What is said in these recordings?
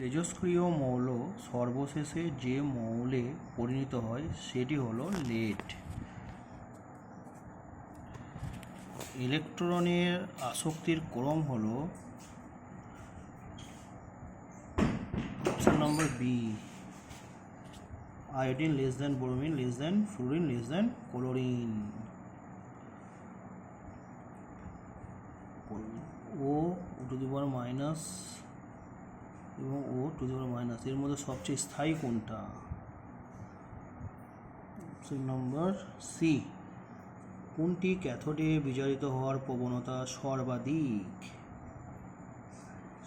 তেজস্ক্রিয় মৌল সর্বশেষে যে মৌলে পরিণত হয়, সেটি হলো লেড ইলেকট্রনের আসক্তির ক্রম হলো option number B iodine less than bromine less than fluorine less than chlorine O to the minus এবং O two the power minus এর মধ্যে সবচেয়ে স্থায়ী কোনটা? নম্বর সি কোনটি ক্যাথোডে বিজারিত হওয়ার প্রবণতা সর্বাধিক?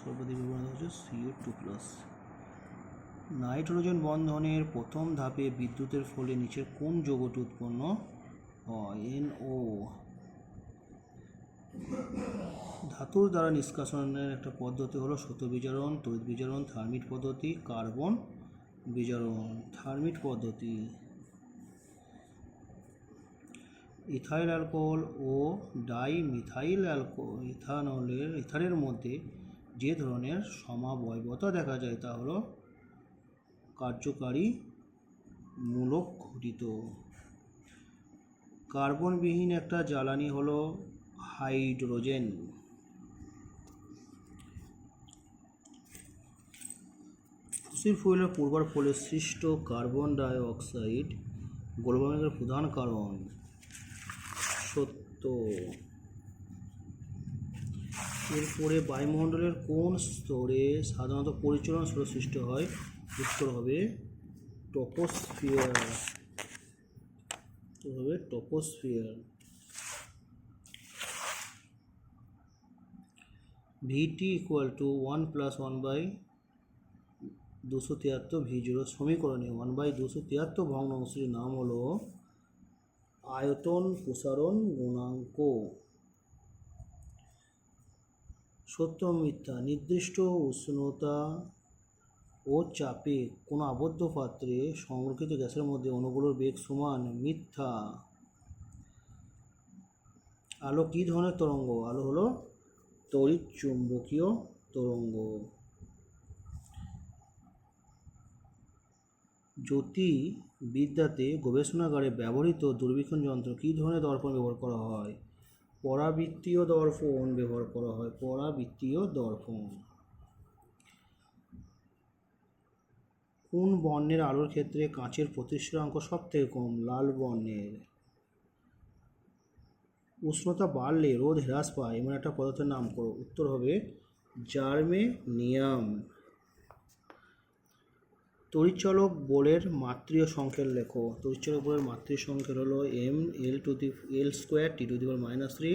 সর্বাধিক প্রবণতা হচ্ছে সিও টু প্লাস নাইট্রোজেন বন্ধনের প্রথম ধাপে বিদ্যুতের ফলে নিচের কোন যৌগটি উৎপন্ন হয়? এনও ধাতুর দ্বারা নিষ্কাশনের একটা পদ্ধতি হলো শত বিজারণ তড়িৎ বিজারণ থার্মিট পদ্ধতি, কার্বন বিজারণ থার্মিট পদ্ধতি। ইথাইল অ্যালকোহল ও ডাই মিথাইল অ্যালকোহল ইথানলের ইথারের মধ্যে যে ধরনের সমাবয়বতা দেখা যায় তা হলো কার্যকারী মূলক ঘটিত। কার্বনবিহীন একটা জ্বালানি হলো হাইড্রোজেন। ফসিল ফুয়েলের পূর্বার ফলে সৃষ্ট কার্বন ডাই অক্সাইড গ্লোবাল প্রধান কারণ। সত্য। এরপরে বায়ুমণ্ডলের কোন স্তরে সাধারণত পরিচলন স্তর সৃষ্টি হয়? উত্তর হবে টপোস্ফিয়ার। হবে troposphere. V T equal to one plus one by দুশো তিয়াত্তর ভি জিরো সমীকরণে ওয়ান বাই দুশো তিয়াত্তর ভগ্নাংশটির নাম হলো আয়তন প্রসারণ গুণাঙ্ক। সত্য মিথ্যা, নির্দিষ্ট উষ্ণতা ও চাপে কোনো আবদ্ধ পাত্রে সংরক্ষিত গ্যাসের মধ্যে অণুগুলোর বেগ সমান মিথ্যা। আলো কী ধরনের তরঙ্গ? আলো হলো তড়িৎ চুম্বকীয় তরঙ্গ। জ্যোতি বিদ্যাতে গবেষণাগারে ব্যবহৃত দূরবীক্ষণ যন্ত্র কী ধরনের দর্পণ ব্যবহার করা হয়? পরাবৃত্তীয় দর্পণ ব্যবহার করা হয়। পরাবৃত্তীয় দর্পণ। কোন বর্ণের আলোর ক্ষেত্রে কাঁচের প্রতিষ্ঠাঙ্ক সব থেকে কম? লাল বর্ণের। উষ্ণতা বাড়লে রোধ হ্রাস পায়। এমন একটা পদার্থের নাম করো। উত্তর হবে জার্মেনিয়াম। তড়িৎচলক বলের মাত্রীয় সংখ্যার লেখো। তড়িৎচলক বলের মাত্রীয় সংখ্যার হলো M L to the L square T to the power minus three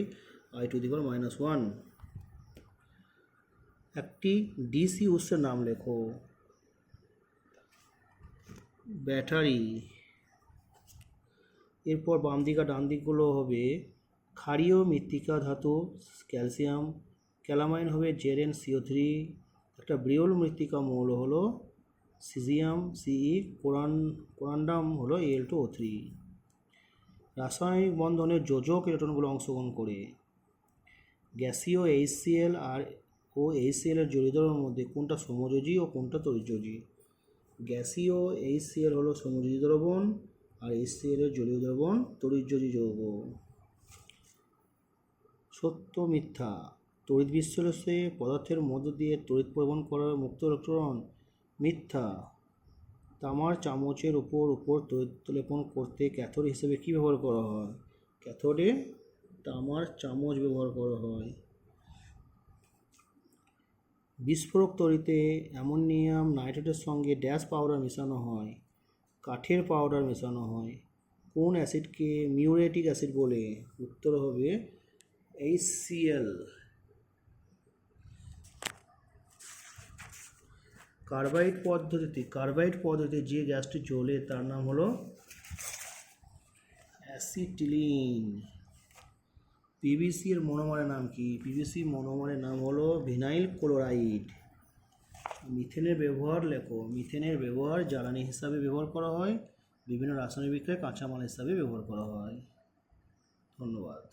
I to the power minus one একটি ডিসি উৎসের নাম লেখো। ব্যাটারি। এরপর বাম দিক ডান দিকগুলো হবে ক্ষারীয় মৃত্তিকা ধাতু, ক্যালসিয়াম। ক্যালামাইন হবে জেরেন সিও থ্রি। একটা ব্রিওল মৃত্তিকা মৌল হলো সিজিয়াম সিই কোরান, কোরান্ডাম হলো এল টু ও থ্রি। রাসায়নিক বন্ধনে যোজক ইলেকট্রনগুলো অংশগ্রহণ করে। গ্যাসীয় এইচসিএল আর ও এইচসিএল এর জড়িতর মধ্যে কোনটা সমযোজী ও কোনটা তরিযোজী গ্যাসীয় এইচসিএল হলো সমযোজী দ্রবণ আর এইচসিএল এর জলীয় দ্রবণ তরিযোজী যৌগ। সত্য মিথ্যা। তড়িৎ বিশ্লেষে পদার্থের মধ্য দিয়ে তড়িৎ পরিবহন করার মুক্ত ইলেকট্রন মিথ্যা। তামার চামচের উপর উপর তড়িৎ করতে ক্যাথোড হিসেবে কী ব্যবহার করা হয়? ক্যাথোডে তামার চামচ ব্যবহার করা হয়। বিস্ফোরক তড়িতে অ্যামোনিয়াম নাইট্রেটের সঙ্গে ড্যাশ পাউডার মেশানো হয়। কাঠের পাউডার মেশানো হয়। কোন অ্যাসিডকে মিউরেটিক অ্যাসিড বলে? উত্তর হবে এইচ এইচসিএল কার্বাইড পদ্ধতিতে কার্বাইড পদ্ধতিতে যে গ্যাসটি জ্বলে তার নাম হলো অ্যাসিটিলিন। পিভিসি এর মনোমারের নাম কি? পিভিসি মনোমারের নাম হলো ভিনাইল ক্লোরাইড। মিথেনের ব্যবহার, লেখো, মিথেনের ব্যবহার জ্বালানি হিসাবে ব্যবহার করা হয়। বিভিন্ন রাসায়নিক বিক্রয়ে কাঁচামাল হিসাবে ব্যবহার করা হয়। ধন্যবাদ।